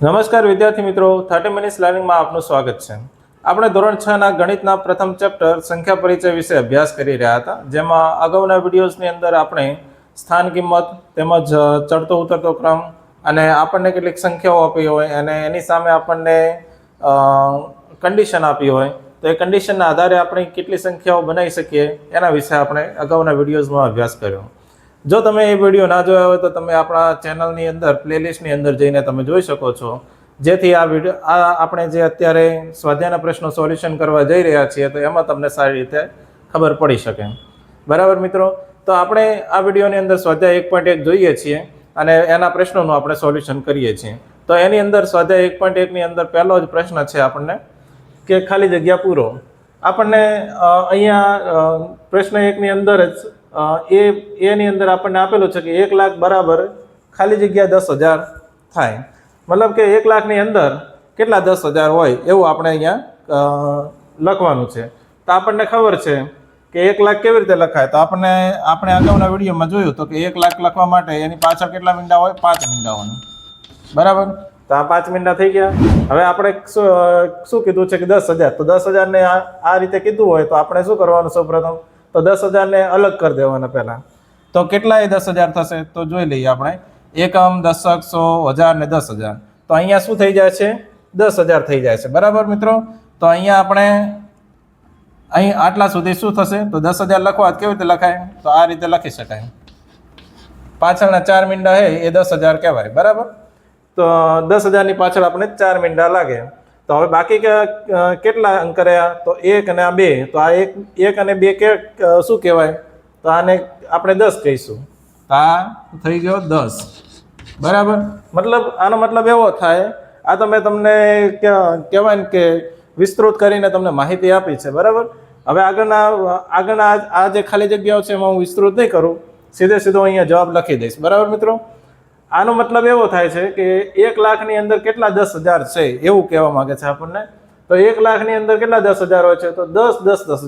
નમસ્કાર વિદ્યાર્થી મિત્રો, થર્ટી મિનિટ્સ લર્નિંગમાં આપનું સ્વાગત છે. આપણે ધોરણ છ ના ગણિતના પ્રથમ ચેપ્ટર સંખ્યા પરિચય વિશે અભ્યાસ કરી રહ્યા હતા, જેમાં અગાઉના વિડીયોઝની અંદર આપણે સ્થાન કિંમત તેમજ ચડતો ઉતરતો ક્રમ અને આપણને કેટલીક સંખ્યાઓ આપી હોય અને એની સામે આપણને કન્ડિશન આપી હોય. તો એ કન્ડિશનના આધારે આપણે કેટલી સંખ્યાઓ બનાવી શકીએ એના વિશે આપણે અગાઉના વિડીયોઝમાં અભ્યાસ કર્યો. જો તમે એ વીડિયો ના જોયા હોય તો તમે આપણા ચેનલની અંદર પ્લેલિસ્ટની અંદર જઈને તમે જોઈ શકો છો. જેથી આ વીડિયો આ આપણે જે અત્યારે સ્વાધ્યાયના પ્રશ્નો સોલ્યુશન કરવા જઈ રહ્યા છીએ, તો એમાં તમને સારી રીતે ખબર પડી શકે. બરાબર મિત્રો? તો આપણે આ વિડીયોની અંદર સ્વાધ્યાય એક પોઈન્ટ એક જોઈએ છીએ અને એના પ્રશ્નોનું આપણે સોલ્યુશન કરીએ છીએ. તો એની અંદર સ્વાધ્યાય એક પોઈન્ટ એકની અંદર પહેલો જ પ્રશ્ન છે આપણને કે ખાલી જગ્યા પૂરો. આપણને અહીંયા પ્રશ્ન એકની અંદર જ એ, એની અંદર આપણને આપેલું છે કે એક લાખ બરાબર ખાલી જગ્યા દસ હજાર થાય. મતલબ કે એક લાખની અંદર કેટલા દસ હજાર હોય એવું આપણે અહીંયા લખવાનું છે. તો આપણને ખબર છે કે એક લાખ કેવી રીતે લખાય? તો આપણને, આપણે અગાઉના વિડીયોમાં જોયું તો કે એક લાખ લખવા માટે એની પાછળ કેટલા મીંડા હોય? પાંચ મીંડા હોય. બરાબર? તો આ પાંચ મીંડા થઈ ગયા. હવે આપણે શું કીધું છે કે દસ હજાર? તો દસ હજારને આ રીતે કીધું હોય તો આપણે શું કરવાનું સૌપ્રથમ? તો દસ હજારને અલગ કરી દેવાના પહેલાં. તો કેટલા એ દસ હજાર થશે? તો જોઈ લઈએ આપણે. એકમ દશક સો હજાર ને દસ હજાર. તો અહીંયા શું થઈ જાય છે? દસ હજાર થઈ જાય છે. બરાબર મિત્રો? તો અહીંયા આપણે અહીં આટલા સુધી શું થશે? તો દસ હજાર લખવા કેવી રીતે લખાય? તો આ રીતે લખી શકાય. પાછળના ચાર મીંડા હે એ દસ હજાર કહેવાય. બરાબર? તો દસ હજારની પાછળ આપણે ચાર મીંડા લાગે. તો હવે બાકી કેટલા અંક રહ્યા તો એક અને આ બે. તો આ એક એક અને બે કે શું કહેવાય? તો આને આપણે દસ કહીશું. તો આ થઈ ગયો દસ. બરાબર? મતલબ આનો મતલબ એવો થાય આ તો મેં તમને કહેવાય ને કે વિસ્તૃત કરીને તમને માહિતી આપી છે બરાબર? હવે આગળના આગળના આ- આ જે ખાલી જગ્યાઓ છે એમાં હું વિસ્તૃત નહીં કરું. સીધે સીધો અહીંયા જવાબ લખી દઈશ. બરાબર મિત્રો? આનો મતલબ એવો થાય છે કે એક લાખની અંદર કેટલા દસ હજાર છે એવું કહેવા માંગે છે આપણને? તો એક લાખની અંદર કેટલા દસ હજાર હોય છે? તો દસ દસ દસ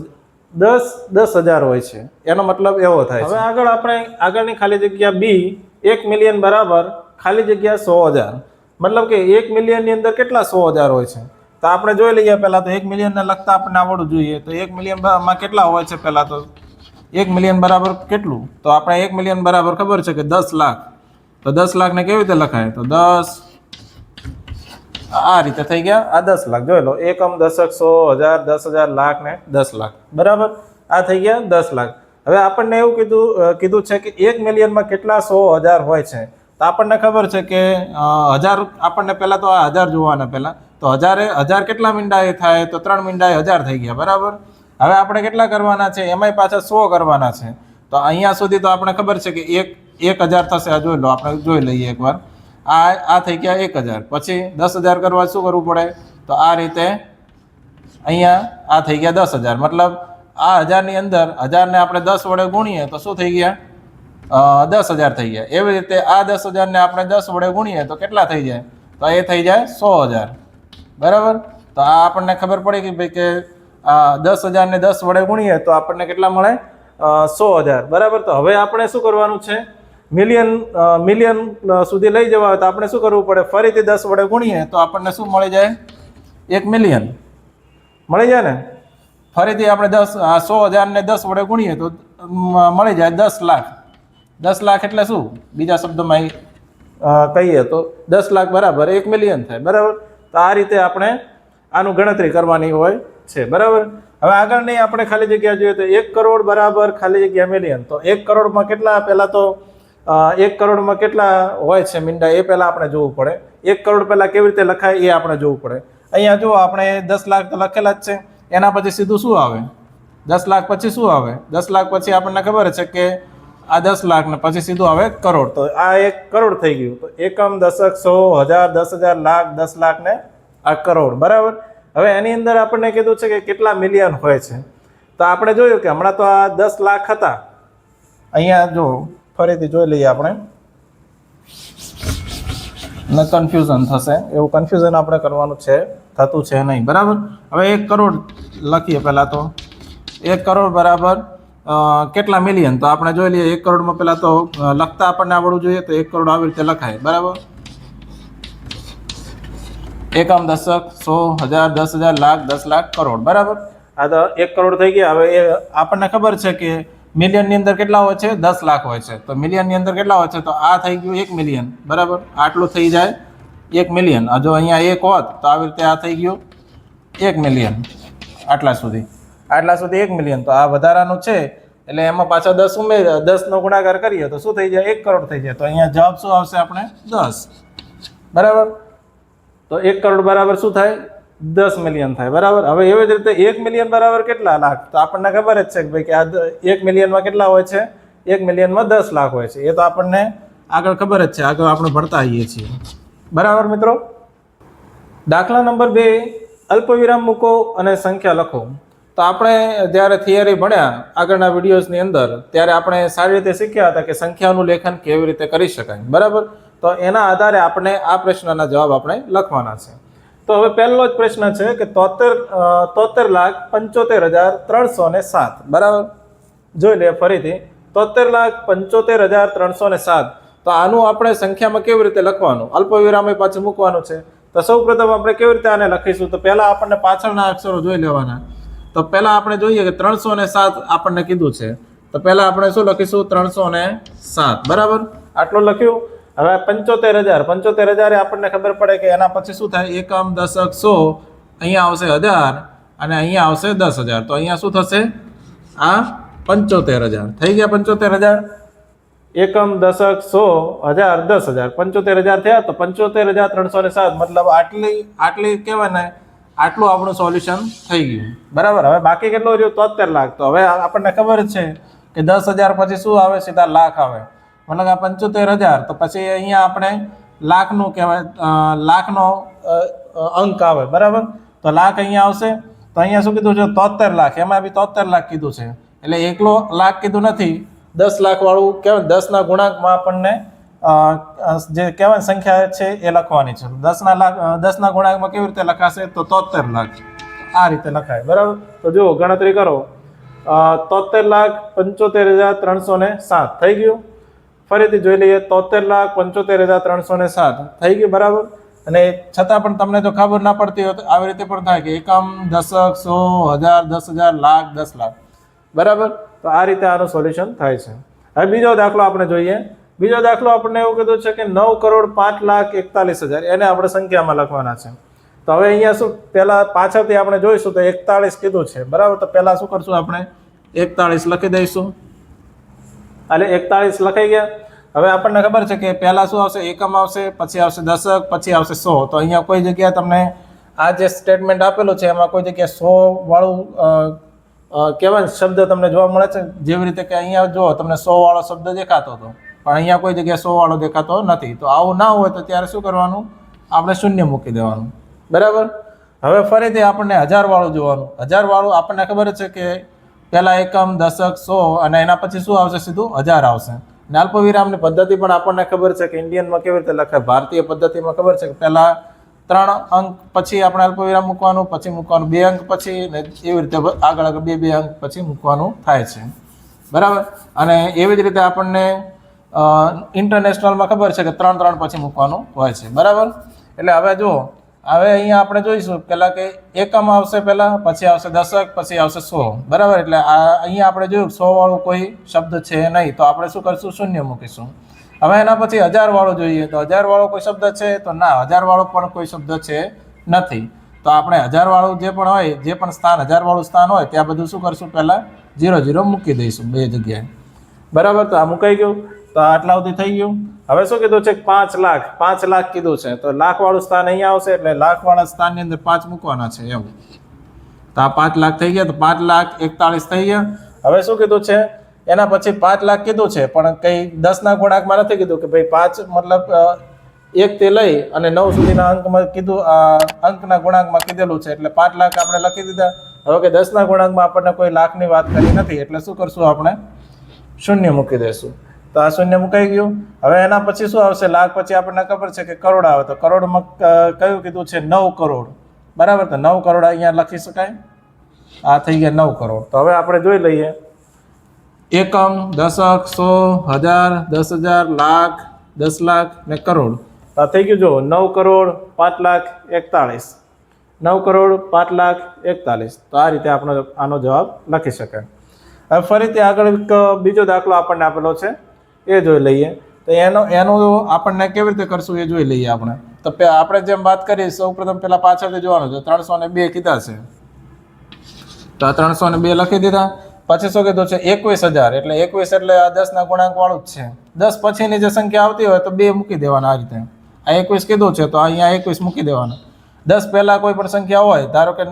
દસ દસ હજાર હોય છે. એનો મતલબ એવો થાય હવે આગળ આપણે આગળની ખાલી જગ્યા બી એક મિલિયન બરાબર, ખાલી જગ્યા સો હજાર. મતલબ કે એક મિલિયનની અંદર કેટલા સો હજાર હોય છે? તો આપણે જોઈ લઈએ પહેલાં તો એક મિલિયનને લગતા આપણને આવડવું જોઈએ. તો એક મિલિયનમાં કેટલા હોય છે પહેલાં તો? એક મિલિયન બરાબર કેટલું? તો આપણે એક મિલિયન બરાબર ખબર છે કે દસ લાખ. તો દસ લાખને કેવી રીતે લખાય? તો દસ. આ રીતે થઈ ગયા. આ દસ લાખ. જોઈ લો, એકમ દશક સો હજાર, દસ હજાર લાખ ને દસ લાખ. બરાબર? આ થઈ ગયા દસ લાખ. હવે આપણને એવું કીધું કીધું છે કે એક મિલિયનમાં કેટલા સો હજાર હોય છે? તો આપણને ખબર છે કે હજાર આપણને પહેલાં તો આ હજાર જોવાના પહેલાં. તો હજારે, હજાર કેટલા મીંડા એ થાય? તો ત્રણ મીંડા એ હજાર થઈ ગયા. બરાબર? હવે આપણે કેટલા કરવાના છે? એમાંય પાછા સો કરવાના છે. તો અહીંયા સુધી તો આપણે ખબર છે કે એક એક હજાર થશે, આ જોઈ લો, આપણે જોઈ લઈએ એકવાર. આ આ થઈ ગયા એક હજાર. પછી દસ હજાર કરવા શું કરવું પડે? તો આ રીતે અહીંયા આ થઈ ગયા દસ હજાર. મતલબ આ હજારની અંદર, હજારને આપણે દસ વડે ગુણીએ તો શું થઈ ગયા? દસ હજાર થઈ ગયા. એવી રીતે આ દસ હજારને આપણે દસ વડે ગુણીએ તો કેટલા થઈ જાય? તો એ થઈ જાય સો હજાર. બરાબર? તો આ આપણને ખબર પડી કે ભાઈ કે દસ હજારને દસ વડે ગુણીએ તો આપણને કેટલા મળે? સો હજાર. બરાબર? તો હવે આપણે શું કરવાનું છે? મિલિયન મિલિયન સુધી લઈ જવા હોય તો આપણે શું કરવું પડે? ફરીથી દસ વડે ગુણીએ તો આપણને શું મળી જાય? એક મિલિયન. મળી જાય ને? ફરીથી આપણે દસ સો હજારને દસ વડે ગુણીએ તો મળી જાય દસ લાખ. દસ લાખ એટલે શું? બીજા શબ્દોમાં કહીએ તો દસ લાખ બરાબર એક મિલિયન થાય, બરાબર? તો આ રીતે આપણે આનું ગણતરી કરવાની હોય છે, બરાબર? હવે આગળની આપણે ખાલી જગ્યા જોઈએ તો એક કરોડ બરાબર, ખાલી જગ્યા મિલિયન. તો એક કરોડમાં કેટલા પહેલાં તો એક કરોડમાં કેટલા હોય છે મીંડા, એ પહેલાં આપણે જોવું પડે. એક કરોડ પહેલાં કેવી રીતે લખાય, એ આપણે જોવું પડે. અહીંયા જો આપણે દસ લાખ તો લખેલા જ છે. એના પછી સીધું શું આવે? દસ લાખ પછી શું આવે? દસ લાખ પછી આપણને ખબર છે કે આ દસ લાખ ને પછી સીધું આવે કરોડ. તો આ એક કરોડ થઈ ગયું. તો એકમ, દશક, સો, હજાર, દસ હજાર, લાખ, દસ લાખ ને આ કરોડ. બરાબર? હવે એની અંદર આપણને કીધું છે કે કેટલા મિલિયન હોય છે. તો આપણે જોયું કે હમણાં તો આ દસ લાખ હતા. અહીંયા જો ફરીથી જોઈ લઈએ આપણે. ને કન્ફ્યુઝન થશે. એવું કન્ફ્યુઝન આપણે કરવાનું છે. થતું છે નહીં. બરાબર? હવે એક કરોડ લખીએ પહેલાં તો. એક કરોડ બરાબર કેટલા મિલિયન તો આપણે જોઈ લઈએ એક કરોડમાં પહેલાં તો લખતા આપણને આવડવું જોઈએ તો એક કરોડ આવી રીતે લખાય. બરાબર? એકમ દશક સો હજાર દસ હજાર લાખ દસ લાખ કરોડ. બરાબર? આ તો એક કરોડ થઈ ગયા. હવે એ આપણને ખબર છે કે મિલિયનની અંદર કેટલા હોય છે? દસ લાખ હોય છે. તો મિલિયનની અંદર કેટલા હોય છે? તો આ થઈ ગયું એક મિલિયન. બરાબર? આટલું થઈ જાય એક મિલિયન. જો અહીંયા એક હોત તો આવી રીતે આ થઈ ગયું એક મિલિયન. આટલા સુધી. આટલા સુધી એક મિલિયન. તો આ વધારાનું છે. એટલે એમાં પાછા દસ ઉમેર, દસનો ગુણાકાર કરીએ તો શું થઈ જાય? એક કરોડ થઈ જાય. તો અહીંયા જવાબ શું આવશે આપણે? દસ. બરાબર? તો એક કરોડ બરાબર શું થાય? દસ મિલિયન થાય, બરાબર? હવે એવી જ રીતે એક મિલિયન બરાબર કેટલા લાખ? તો આપણને ખબર જ છે કે ભાઈ કે આ એક મિલિયનમાં કેટલા હોય છે? એક મિલિયનમાં દસ લાખ હોય છે. એ તો આપણને આગળ ખબર જ છે. આગળ આપણે ભણતા આવીએ છીએ. બરાબર મિત્રો? દાખલા નંબર બે, અલ્પવિરામ મૂકો અને સંખ્યા લખો. તો આપણે જ્યારે થિયરી ભણ્યા આગળના વિડીયોઝની અંદર, ત્યારે આપણે સારી રીતે શીખ્યા હતા કે સંખ્યાનું લેખન કેવી રીતે કરી શકાય. બરાબર? તો એના આધારે આપણે આ પ્રશ્નના જવાબ આપણે લખવાના છે. તો હવે પહેલો જ પ્રશ્ન છે કે તોતેર તોતેર લાખ પંચોતેર હજાર ત્રણસો ને સાત. બરાબર? જોઈ લે ફરીથી. તોતેર લાખ પંચોતેર હજાર ત્રણસો ને સાત. તો આનું આપણે સંખ્યામાં કેવી રીતે લખવાનું? અલ્પ વિરામે પાછું મૂકવાનું છે. તો સૌ પ્રથમ આપણે કેવી રીતે આને લખીશું? તો પહેલા આપણને પાછળના અક્ષરો જોઈ લેવાના. તો પહેલા આપણે જોઈએ કે ત્રણસો ને સાત આપણને કીધું છે. તો પહેલા આપણે શું લખીશું? ત્રણસો ને સાત. બરાબર? આટલું લખ્યું. હવે પંચોતેર હજાર. પંચોતેર હજાર આપણને ખબર પડે કે એના પછી શું થાય? એકમ દશક સો, અહીંયા આવશે હજાર અને અહીંયા આવશે દસ હજાર. તો અહીંયા શું થશે? આ પંચોતેર હજાર. થઈ ગયા પંચોતેર હજાર? એકમ દશક સો, હજાર, દસ હજાર. પંચોતેર હજાર થયા તો પંચોતેર હજાર ત્રણસો ને સાત. મતલબ આટલી આટલી કહેવાય ને આટલું આપણું સોલ્યુશન થઈ ગયું. બરાબર? હવે બાકી કેટલું રહ્યું? તોતેર લાખ. તો હવે આપણને ખબર છે કે દસ હજાર પછી શું આવે? સીધા લાખ આવે. આ પંચોતેર હજાર. તો પછી અહીંયા આપણે લાખનું કહેવાય લાખનો અંક આવે, બરાબર? તો લાખ અહીંયા આવશે. તો અહીંયા શું કીધું છે? તોતેર લાખ. એમાં બી તોતેર લાખ કીધું છે. એટલે એકલો લાખ કીધું નથી. દસ લાખ વાળું કહેવાય દસના ગુણાંકમાં આપણને જે કહેવાય સંખ્યા છે એ લખવાની છે. દસના લાખ દસના ગુણાંકમાં કેવી રીતે લખાશે? તો તોતેર લાખ. આ રીતે લખાય, બરાબર? તો જુઓ, ગણતરી કરો. તોતેર લાખ પંચોતેર હજાર ત્રણસો ને સાત. થઈ ગયું? ફરીથી જોઈ લઈએ, તોતેર લાખ પંચોતેર હજાર ત્રણસો ને સાત. થઈ ગયું બરાબર? અને છતાં પણ તમને જો ખબર ના પડતી હોય તો આવી રીતે પણ થાય કે એકમ, દશક, સો, હજાર, દસ હજાર, લાખ, દસ લાખ. બરાબર? તો આ રીતે આનું સોલ્યુશન થાય છે. હવે બીજો દાખલો આપણે જોઈએ. બીજો દાખલો આપણને એવું કીધું છે કે નવ કરોડ પાંચ લાખ એકતાલીસ હજાર. એને આપણે સંખ્યામાં લખવાના છે. તો હવે અહીંયા શું? પહેલાં પાછળથી આપણે જોઈશું તો એકતાળીસ કીધું છે. બરાબર? તો પહેલાં શું કરશું આપણે? એકતાળીસ લખી દઈશું. એટલે એકતાળીસ લખાઈ ગયા. હવે આપણને ખબર છે કે પહેલાં શું આવશે? એકમ આવશે, પછી આવશે દશક, પછી આવશે સો. તો અહીંયા કોઈ જગ્યાએ તમને આ જે સ્ટેટમેન્ટ આપેલું છે, એમાં કોઈ જગ્યાએ સો વાળું કહેવાય શબ્દ તમને જોવા મળે છે? જેવી રીતે કે અહીંયા જો તમને સો વાળો શબ્દ દેખાતો હતો. પણ અહીંયા કોઈ જગ્યાએ સો વાળો દેખાતો નથી. તો આવું ના હોય તો ત્યારે શું કરવાનું? આપણે શૂન્ય મૂકી દેવાનું. બરાબર? હવે ફરીથી આપણને હજાર વાળું જોવાનું. હજાર વાળું આપણને ખબર છે કે પહેલા એકમ, દશક, સો અને એના પછી શું આવશે સીધું? હજાર આવશે. અને અલ્પવિરામની પદ્ધતિ પણ આપણને ખબર છે કે ઇન્ડિયનમાં કેવી રીતે લખે ભારતીય પદ્ધતિમાં ખબર છે કે પહેલા ત્રણ અંક, પછી આપણે અલ્પવિરામ મૂકવાનું, પછી મૂકવાનું બે અંક, પછી ને એવી રીતે આગળ આગળ બે બે અંક પછી મૂકવાનું થાય છે. બરાબર? અને એવી જ રીતે આપણને ઇન્ટરનેશનલમાં ખબર છે કે ત્રણ ત્રણ પછી મૂકવાનું હોય છે. બરાબર? એટલે હવે જુઓ હવે અહીંયા આપણે જોઈશું પહેલાં કે એકમ આવશે પહેલાં પછી આવશે દશક, પછી આવશે સો. બરાબર? એટલે આ અહીંયા આપણે જોયું સો વાળું કોઈ શબ્દ છે નહીં. તો આપણે શું કરશું? શૂન્ય મૂકીશું. હવે એના પછી હજાર વાળો જોઈએ. તો હજાર વાળો કોઈ શબ્દ છે? તો ના, હજાર વાળો પણ કોઈ શબ્દ છે નથી. તો આપણે હજાર વાળું જે પણ હોય, જે પણ સ્થાન, હજાર વાળું સ્થાન હોય, ત્યાં બધું શું કરશું? પહેલાં ઝીરો ઝીરો મૂકી દઈશું બે જગ્યાએ. બરાબર? તો આ મુકાઈ ગયું. તો આટલા સુધી થઈ ગયું. હવે શું કીધું છે? પાંચ લાખ. પાંચ લાખ કીધું છે. તો લાખ વાળું સ્થાન અહીંયા આવશે એટલે લાખ વાળા સ્થાનની અંદર પાંચ મૂકવાના છે. એવું તો આ પાંચ લાખ થઈ ગયા. તો પાંચ લાખ એકતાળીસ થઈ ગયા. હવે શું કીધું છે? એના પછી પાંચ લાખ કીધું છે. પણ કંઈ દસના ગુણાંકમાં નથી કીધું કે ભાઈ પાંચ મતલબ એક તે લઈ અને નવ સુધીના અંકમાં કીધું અંકના ગુણાંકમાં કીધેલું છે. એટલે પાંચ લાખ આપણે લખી દીધા. હવે કે દસના ગુણાંકમાં આપણને કોઈ લાખની વાત કરી નથી. એટલે શું કરશું આપણે? શૂન્ય મૂકી દઈશું તો આ શૂન્ય મુકાઈ ગયું. હવે એના પછી શું આવશે? લાખ પછી આપણને ખબર છે કે કરોડ આવે. તો કરોડમાં કયું કીધું છે? નવ કરોડ. બરાબર? તો નવ કરોડ અહીંયા લખી શકાય? આ થઈ ગયા નવ કરોડ. તો હવે આપણે જોઈ લઈએ. એકમ, દશક, સો, હજાર, દસ હજાર, લાખ, દસ લાખ ને કરોડ. આ થઈ ગયું જો નવ કરોડ, પાંચ લાખ, એકતાળીસ. નવ કરોડ, પાંચ લાખ એકતાલીસ તો આ રીતે આપણો આનો જવાબ લખી શકાય. હવે ફરીથી આગળ એક બીજો દાખલો આપણને આપેલો છે. એ જોઈ લઈએ. તો એનો, એનું આપણને કેવી રીતે કરશું એ જોઈ લઈએ આપણે. તો આપણે જેમ વાત કરીએ સૌ પ્રથમ પહેલાં પાછળથી જોવાનું છે. ત્રણસો ને બે કીધા છે. તો આ ત્રણસો ને બે લખી દીધા. પછી શું કીધું છે? એકવીસ હજાર. એટલે એકવીસ એટલે આ દસના ગુણાંકવાળું જ છે. દસ પછીની જે સંખ્યા આવતી હોય તો બે મૂકી દેવાના આ રીતે. આ એકવીસ કીધું છે, તો અહીંયા એકવીસ મૂકી દેવાના. દસ પહેલાં કોઈ પણ સંખ્યા હોય, ધારો કે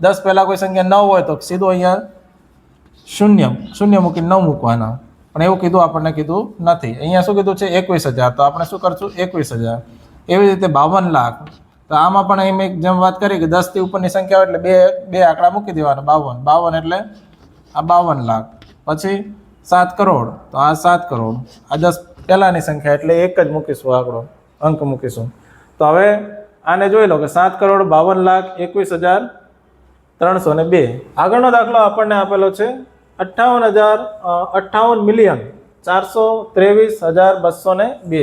દસ પહેલાં કોઈ સંખ્યા નવ હોય, તો સીધો અહીંયા શૂન્ય શૂન્ય મૂકીને નવ મૂકવાના. પણ એવું કીધું આપણને કીધું નથી. અહીંયા શું કીધું છે? એકવીસ હજાર. તો આપણે શું કરશું? એકવીસ હજાર. એવી રીતે બાવન લાખ. તો આમાં પણ એમ એક જેમ વાત કરી કે દસથી ઉપરની સંખ્યા એટલે બે બે આંકડા મૂકી દેવાના. બાવન. બાવન એટલે આ બાવન લાખ. પછી સાત કરોડ. તો આ સાત કરોડ. આ દસ પહેલાંની સંખ્યા એટલે એક જ મૂકીશું આંકડો. અંક મૂકીશું. તો હવે આને જોઈ લો કે સાત કરોડ, બાવન લાખ, એકવીસ હજાર, ત્રણસો ને બે. આગળનો દાખલો આપણને આપેલો છે અઠ્ઠાવન હજાર અઠ્ઠાવન મિલિયન ચારસો ત્રેવીસ હજાર બસો ને બે.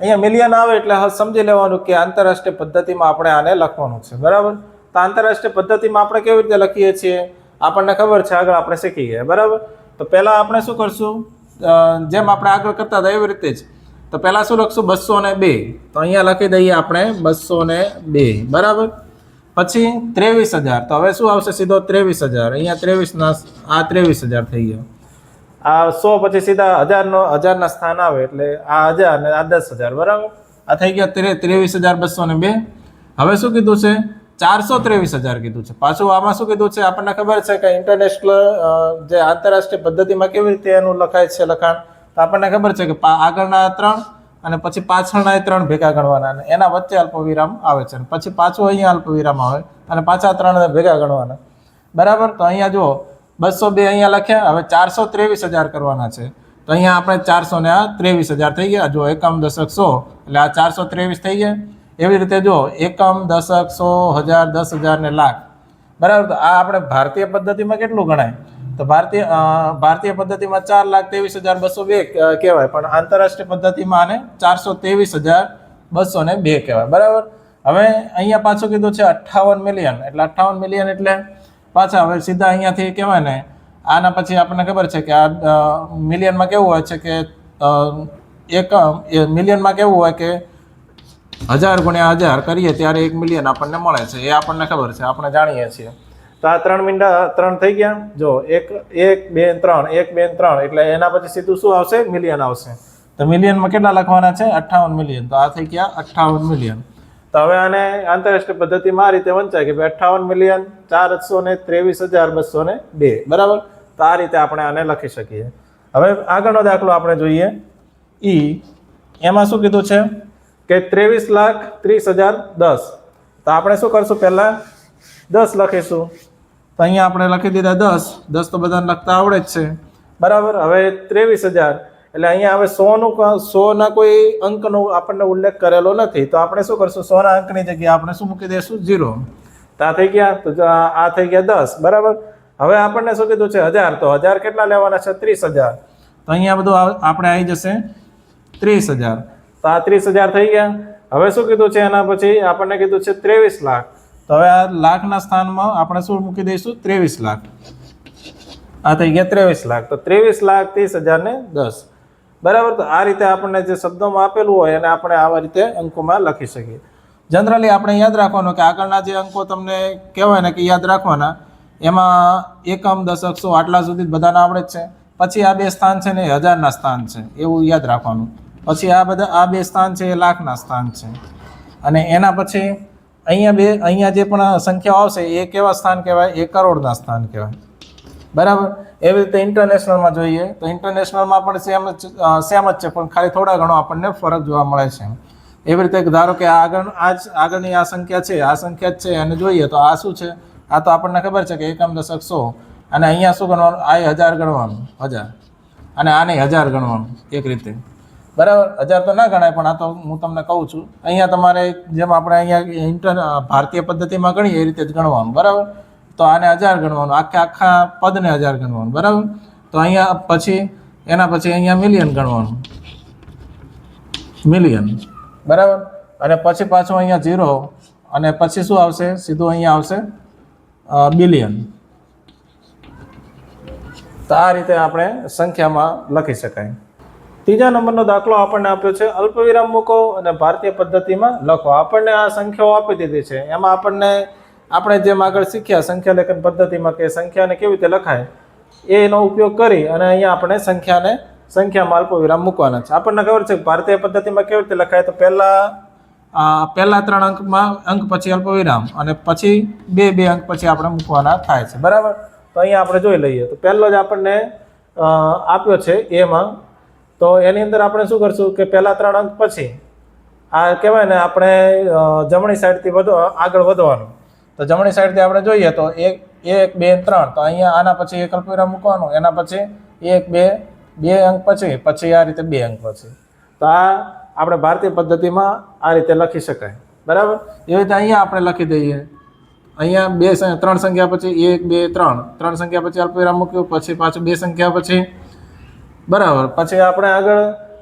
અહીંયા મિલિયન આવે એટલે સમજી લેવાનું કે આંતરરાષ્ટ્રીય પદ્ધતિમાં આપણે આને લખવાનું છે. બરાબર? તો આંતરરાષ્ટ્રીય પદ્ધતિમાં આપણે કેવી રીતે લખીએ છીએ? આપણને ખબર છે, આગળ આપણે શીખી ગયા. બરાબર? તો પહેલાં આપણે શું કરશું? જેમ આપણે આગળ કરતા હતા એવી રીતે જ. તો પહેલાં શું લખશું? બસો ને બે. તો અહીંયા લખી દઈએ આપણે બસો ને બે. બરાબર? પછી ત્રેવીસ હજાર. તો હવે શું આવશે સીધો ત્રેવીસ હજાર? અહીંયા ત્રેવીસના આ ત્રેવીસ હજાર થઈ ગયો. આ સો પછી સીધા હજારનો, હજારના સ્થાન આવે એટલે આ હજાર ને આ દસ હજાર, બરાબર? આ થઈ ગયા ત્રેવીસ હજાર બસો ને બે. હવે શું કીધું છે? ચારસો ત્રેવીસ હજાર કીધું છે. પાછું આમાં શું કીધું છે? આપણને ખબર છે કે ઇન્ટરનેશનલ જે આંતરરાષ્ટ્રીય પદ્ધતિમાં કેવી રીતે એનું લખાય છે લખાણ? તો આપણને ખબર છે કે આગળના ત્રણ અને પછી પાછળના એ ત્રણ ભેગા ગણવાના અને એના વચ્ચે અલ્પવિરામ આવે છે પછી પાછું અહીંયા અલ્પવિરામ આવે અને પાછા ત્રણ ભેગા ગણવાના. બરાબર? તો અહીંયા જુઓ, બસો બે અહીંયા લખ્યા, હવે ચારસો ત્રેવીસ હજાર કરવાના છે. તો અહીંયા આપણે ચારસો ને આ ત્રેવીસ હજાર થઈ ગયા. જો એકમ દશક સો, એટલે આ ચારસો ત્રેવીસ થઈ ગયા. એવી રીતે જો એકમ દશક સો, હજાર, દસ હજાર ને લાખ. બરાબર? તો આ આપણે ભારતીય પદ્ધતિમાં કેટલું ગણાય? તો ભારતીય ભારતીય પદ્ધતિમાં ચાર લાખ ત્રેવીસ હજાર બસો બે કહેવાય. પણ આંતરરાષ્ટ્રીય પદ્ધતિમાં આને ચારસો ત્રેવીસ હજાર બસો ને બે કહેવાય. બરાબર? હવે અહીંયા પાછું કીધું છે અઠ્ઠાવન મિલિયન. એટલે અઠ્ઠાવન મિલિયન એટલે પાછા હવે સીધા અહીંયાથી કહેવાય ને, આના પછી આપણને ખબર છે કે આ મિલિયનમાં કેવું હોય છે કે એક મિલિયનમાં કેવું હોય કે હજાર ગુણ્યા હજાર કરીએ ત્યારે એક મિલિયન આપણને મળે છે. એ આપણને ખબર છે. આપણે જાણીએ છીએ. તો આ ત્રણ મીંડા ત્રણ થઈ ગયા. જો એક એક, બે, ત્રણ, એક, બે, ત્રણ, એટલે એના પછી સીધું શું આવશે? મિલિયન આવશે. તો મિલિયનમાં કેટલા લખવાના છે? અઠ્ઠાવન મિલિયન. તો આ થઈ ગયા અઠ્ઠાવન મિલિયન. તો હવે આને આંતરરાષ્ટ્રીય પદ્ધતિમાં આ રીતે વંચાય કે ભાઈ અઠ્ઠાવન મિલિયન ચારસો ને ત્રેવીસ હજાર બસો ને બે. બરાબર? તો આ રીતે આપણે આને લખી શકીએ. હવે આગળનો દાખલો આપણે જોઈએ. ઈ, એમાં શું કીધું છે? કે ત્રેવીસ લાખ ત્રીસ હજાર દસ. તો આપણે શું કરશું પહેલાં? દસ લખીશું. તો અહીંયા આપણે લખી દીધા દસ. દસ તો બધાને લખતા આવડે જ છે. બરાબર? હવે ત્રેવીસ હજાર. એટલે અહીંયા હવે સોનું સોના કોઈ અંકનો આપણને ઉલ્લેખ કરેલો નથી. તો આપણે શું કરશું? સોના અંકની જગ્યાએ આપણે શું મૂકી દઈશું? ઝીરો. તો આ થઈ ગયા. તો આ થઈ ગયા દસ. બરાબર? હવે આપણને શું કીધું છે? હજાર. તો હજાર કેટલા લેવાના છે? ત્રીસ હજાર. તો અહીંયા બધું આપણે આવી જશે. ત્રીસ હજાર. તો આ ત્રીસ હજાર થઈ ગયા. હવે શું કીધું છે? એના પછી આપણને કીધું છે ત્રેવીસ લાખ. તો હવે આ લાખના સ્થાનમાં આપણે શું મૂકી દઈશું? ત્રેવીસ લાખ. આ થઈ ગયા ત્રેવીસ લાખ. તો ત્રેવીસ લાખ ત્રીસ હજાર ને દસ. બરાબર? તો આ રીતે આપણને જે શબ્દોમાં આપેલું હોય એને આપણે આવા રીતે અંકોમાં લખી શકીએ. જનરલી આપણે યાદ રાખવાનું કે આગળના જે અંકો તમને કહેવાય ને કે યાદ રાખવાના, એમાં એકમ, દશક સો આટલા સુધી બધાને આવડે જ છે. પછી આ બે સ્થાન છે ને એ હજારના સ્થાન છે. એવું યાદ રાખવાનું. પછી આ બધા, આ બે સ્થાન છે એ લાખના સ્થાન છે. અને એના પછી અહીંયા બે, અહીંયા જે પણ સંખ્યાઓ આવશે, એ કેવા સ્થાન કહેવાય? એ કરોડના સ્થાન કહેવાય. બરાબર? એવી રીતે ઇન્ટરનેશનલમાં જોઈએ, તો ઇન્ટરનેશનલમાં પણ સેમ જ સેમ જ છે, પણ ખાલી થોડા ઘણો આપણને ફરક જોવા મળે છે. એવી રીતે ધારો કે આગળ, આ જ, આગળની આ સંખ્યા છે, આ સંખ્યા જ છે, અને જોઈએ તો આ શું છે? આ તો આપણને ખબર છે કે એકમ દશક સો, અને અહીંયા શું ગણવાનું? આ હજાર ગણવાનું, હજાર. અને આને હજાર ગણવાનું, એક રીતે. બરાબર? હજાર તો ના ગણાય, પણ આ તો હું તમને કહું છું. અહીંયા તમારે જેમ આપણે અહીંયા ઇન્ટર ભારતીય પદ્ધતિમાં ગણીએ એ રીતે જ ગણવાનું, બરાબર? તો આને હજાર ગણવાનું, આખે આખા પદને હજાર ગણવાનું, બરાબર? તો અહીંયા પછી, એના પછી અહીંયા મિલિયન ગણવાનું. મિલિયન બરાબર? અને પછી પાછું અહીંયા ઝીરો અને પછી શું આવશે? સીધું અહીંયા આવશે બિલિયન તો આ રીતે આપણે સંખ્યામાં લખી શકાય. ત્રીજા નંબરનો દાખલો આપણને આપ્યો છે. અલ્પવિરામ મૂકો અને ભારતીય પદ્ધતિમાં લખો. આપણને આ સંખ્યાઓ આપી દીધી છે. એમાં આપણને, આપણે જેમ આગળ શીખ્યા સંખ્યા લેખન પદ્ધતિમાં કે સંખ્યાને કેવી રીતે લખાય, એનો ઉપયોગ કરી અને અહીંયા આપણે સંખ્યાને, સંખ્યામાં અલ્પવિરામ મૂકવાના છે. આપણને ખબર છે ભારતીય પદ્ધતિમાં કેવી રીતે લખાય? તો પહેલા પહેલા ત્રણ અંકમાં, અંક પછી અલ્પવિરામ અને પછી બે બે અંક પછી આપણે મૂકવાના થાય છે. બરાબર? તો અહીંયા આપણે જોઈ લઈએ. તો પહેલો જ આપણને આપ્યો છે. એમાં તો એની અંદર આપણે શું કરશું કે પહેલા ત્રણ અંક પછી, આ કહેવાય ને આપણે જમણી સાઈડથી વધો, આગળ વધવાનું. તો જમણી સાઈડથી આપણે જોઈએ તો એક એક, બે ત્રણ. તો અહીંયા આના પછી એક અલ્પવિરામ મૂકવાનું, એના પછી એક, બે બે અંક પછી પછી આ રીતે બે અંક પછી. તો આ આપણે ભારતીય પદ્ધતિમાં આ રીતે લખી શકાય. બરાબર? એવી રીતે અહીંયા આપણે લખી દઈએ. અહીંયા બે ત્રણ સંખ્યા પછી એક, બે, ત્રણ. ત્રણ સંખ્યા પછી અલ્પવિરામ મૂક્યું, પછી પાછું બે સંખ્યા પછી બરાબર. પછી આપણે આગળ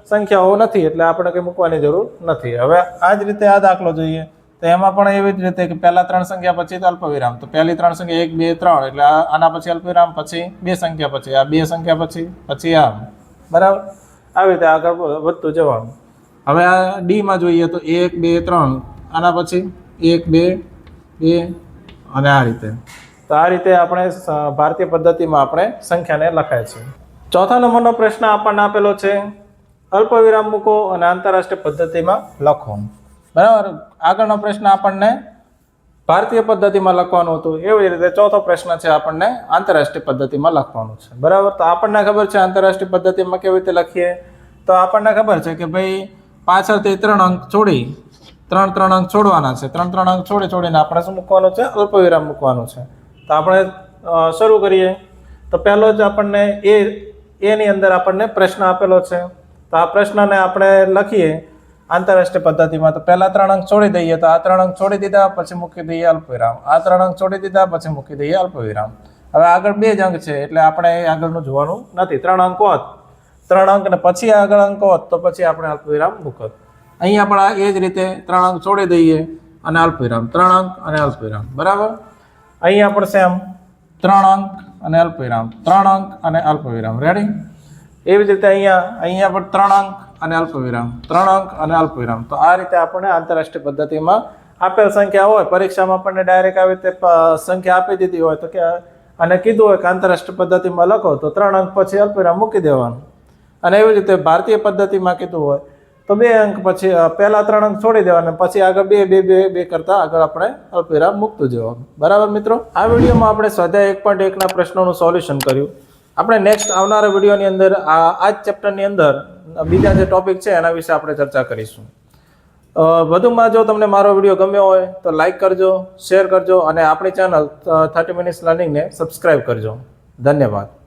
સંખ્યાઓ નથી એટલે આપણે કંઈ મૂકવાની જરૂર નથી. હવે આ જ રીતે આ દાખલો જોઈએ. તો એમાં પણ એવી જ રીતે કે પહેલા ત્રણ સંખ્યા, પછી અલ્પવિરામ. તો પહેલી ત્રણ સંખ્યા એક, બે, ત્રણ. એટલે આ- આના પછી અલ્પવિરામ, પછી બે સંખ્યા, પછી આ બે સંખ્યા, પછી પછી આમ. બરાબર? આવી રીતે આગળ વધતું જવાનું. હવે આ ડીમાં જોઈએ તો એક, બે, ત્રણ. આના પછી એક, બે બે અને આ રીતે. તો આ રીતે આપણે ભારતીય પદ્ધતિમાં આપણે સંખ્યાને લખાય છે. ચોથા નંબરનો પ્રશ્ન આપણને આપેલો છે, અલ્પવિરામ મૂકો અને આંતરરાષ્ટ્રીય પદ્ધતિમાં લખો. બરાબર? આગળનો પ્રશ્ન આપણને ભારતીય પદ્ધતિમાં લખવાનું હતું. એવી રીતે ચોથો પ્રશ્ન છે આપણને આંતરરાષ્ટ્રીય પદ્ધતિમાં લખવાનું છે. બરાબર? તો આપણને ખબર છે આંતરરાષ્ટ્રીય પદ્ધતિમાં કેવી રીતે લખીએ? તો આપણને ખબર છે કે ભાઈ પાછળથી ત્રણ અંક છોડી, ત્રણ ત્રણ અંક છોડવાના છે. ત્રણ ત્રણ અંક છોડી, છોડીને આપણે શું મૂકવાનું છે? અલ્પવિરામ મૂકવાનું છે. તો આપણે શરૂ કરીએ. તો પહેલો જ આપણને એ એની અંદર આપણને પ્રશ્ન આપેલો છે. તો આ પ્રશ્નને આપણે લખીએ આંતરરાષ્ટ્રીય પદ્ધતિમાં. તો પહેલા ત્રણ અંક છોડી દઈએ તો આ ત્રણ અંક છોડી દીધા, પછી મૂકી દઈએ અલ્પવિરામ. આ ત્રણ અંક છોડી દીધા, પછી મૂકી દઈએ અલ્પવિરામ. હવે આગળ બે જ અંક છે, એટલે આપણે આગળનું જોવાનું નથી. ત્રણ અંક હોત. ત્રણ અંક ને પછી આગળ અંક હોત, તો પછી આપણે અલ્પવિરામ મૂકત. અહીંયા પણ એ જ રીતે ત્રણ અંક છોડી દઈએ અને અલ્પવિરામ. ત્રણ અંક અને અલ્પવિરામ. બરાબર? અહીંયા પણ સેમ ત્રણ અંક અને અલ્પવિરામ. ત્રણ અંક અને અલ્પવિરામ. રેડી એવી જ રીતે અહીંયા અહીંયા પણ ત્રણ અંક અને અલ્પવિરામ. ત્રણ અંક અને અલ્પવિરામ. તો આ રીતે આપણે આંતરરાષ્ટ્રીય પદ્ધતિમાં આપેલ સંખ્યા હોય, પરીક્ષામાં આપણને ડાયરેક્ટ આવી રીતે સંખ્યા આપી દીધી હોય, તો કે, અને કીધું હોય કે આંતરરાષ્ટ્રીય પદ્ધતિમાં લખો, તો ત્રણ અંક પછી અલ્પવિરામ મૂકી દેવાનું. અને એવી રીતે ભારતીય પદ્ધતિમાં કીધું હોય તો બે અંક પછી પહેલા ત્રણ અંક છોડી દેવાના, પછી આગળ બે બે બે બે કરતા આગળ આપણે અલ્પવિરામ મૂકતું જવાનું. બરાબર મિત્રો? આ વિડીયોમાં આપણે સ્વાધ્યાય એક પોઈન્ટ એકના પ્રશ્નોનું સોલ્યુશન કર્યું. આપણે નેક્સ્ટ આવનારા વિડીયોની અંદર, આ આ જ ચેપ્ટરની અંદર બીજા જે ટોપિક છે એના વિશે આપણે ચર્ચા કરીશું. વધુમાં જો તમને મારો વીડિયો ગમ્યો હોય, તો લાઇક કરજો, શેર કરજો, અને આપણી ચેનલ થર્ટી મિનિટ્સ લર્નિંગને સબસ્ક્રાઈબ કરજો. ધન્યવાદ.